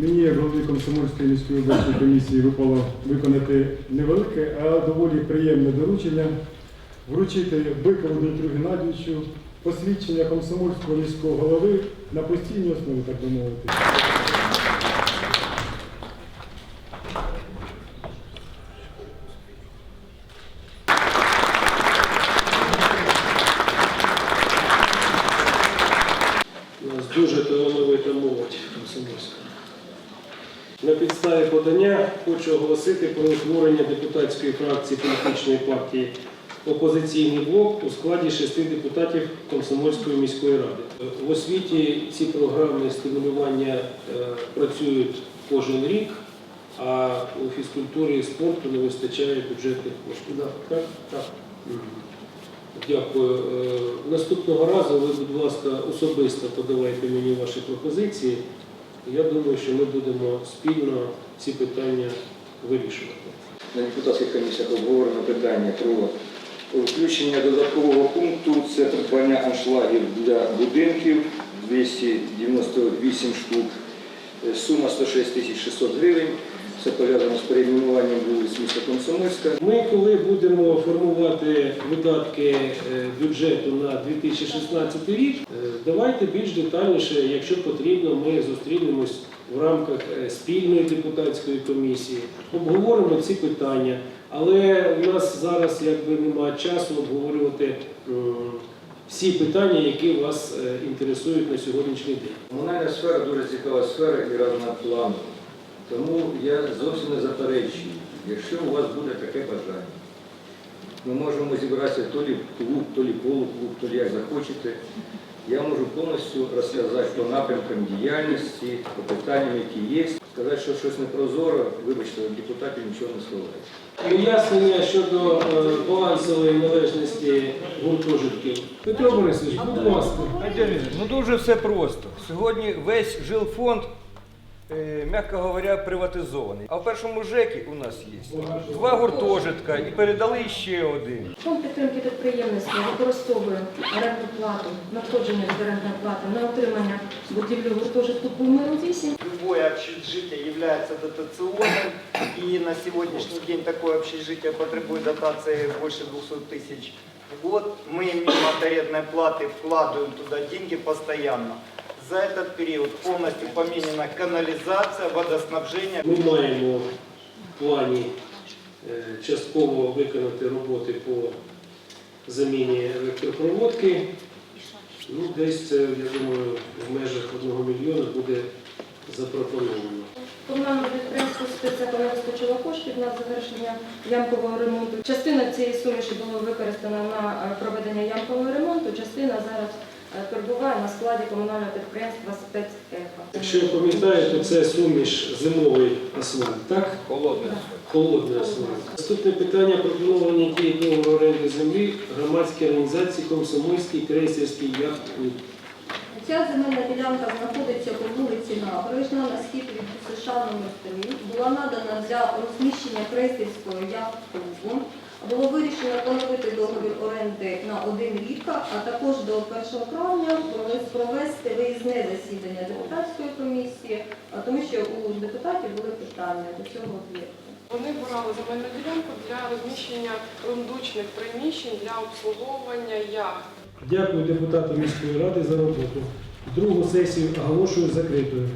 Мені, як голові Комсомольської міської обласної комісії, випало виконати невелике, а доволі приємне доручення вручити Бикову Дмитру Геннадійовичу посвідчення комсомольського міського голови на постійній основі, так би мовити. У нас дуже талановита молодь комсомольська. На підставі подання хочу оголосити про утворення депутатської фракції політичної партії Опозиційний блок у складі шести депутатів Комсомольської міської ради. В освіті ці програми стимулювання е, працюють кожен рік, а у фізкультурі і спорту не вистачає бюджетних коштів. Так? Так. Дякую. Е, Наступного разу ви, будь ласка, особисто подавайте мені ваші пропозиції. Я думаю, що ми будемо спільно ці питання вирішувати. На депутатських комісіях обговорено питання про включення додаткового пункту це придбання аншлагів для будинків 298 штук, Е, сума 106 тисяч 600 гривень. Це пов'язано з перейменуванням вулиць міста Комсомольська. Ми, коли будемо формувати видатки е, бюджету на 2016 рік, давайте більш детальніше, якщо потрібно, ми зустрінемось в рамках е, спільної депутатської комісії, обговоримо ці питання. Але у нас зараз якби немає часу обговорювати всі питання, які вас е, інтересують на сьогоднішній день. Комунальна сфера дуже цікава сфера і разнопланова. Тому я зовсім не заперечую, якщо у вас буде таке бажання. Ми можемо зібратися то лі клуб, то лі полуклуб, то лі як захочете. Я можу повністю розказати по напрямкам діяльності, по питанням, які є. Сказати, що щось непрозоро, вибачте, депутатів нічого не сховається. Уяснення щодо е, балансової належності гуртожитків. Петро Борисович, будь ласка. Ну дуже все просто. Сьогодні весь жилфонд, е, м'яко говоря, приватизований. А в першому ЖЕКі у нас є два гуртожитка і передали ще один. Фонд підтримки підприємництва використовує орендну плату, надходження від орендної плати на отримання будівлі гуртожитку по миру 8. Любое общежитие является дотационным, и на сегодняшний день такое общежитие потребует дотации больше 200 тысяч в год. Мы мимо от арендной платы вкладываем туда деньги постоянно. За этот период полностью поменена канализация, водоснабжение. Ми маємо в плані е, частково виконати роботи по заміні електропроводки. Ну, десь це, я думаю, в межах одного мільйона буде запропоновано. Комунальне підприємство спецеко не вистачило коштів на завершення ямкового ремонту. Частина цієї суміші була використана на е, проведення ямкового ремонту, частина зараз перебуває на складі комунального підприємства спецехо. Якщо я пам'ятаю, то це суміш зимовий асфальт, так? Холодне. Холодний асфальт. Наступне питання про поновлення дії договору оренди землі громадській організації Комсомольський крейсерський яхт-клуб. Ця земельна ділянка знаходиться по вулиці Набережна на схід від США номер 3 Була надана для розміщення крейсерського яхт-клубу. Було вирішено поновити договір оренди на один рік, а також до 1 травня провести виїзне засідання депутатської комісії, тому що у депутатів були питання до цього об'єкту. Вони брали земельну ділянку для розміщення рундучних приміщень для обслуговування яхт. Дякую депутатам міської ради за роботу. Другу сесію оголошую закритою.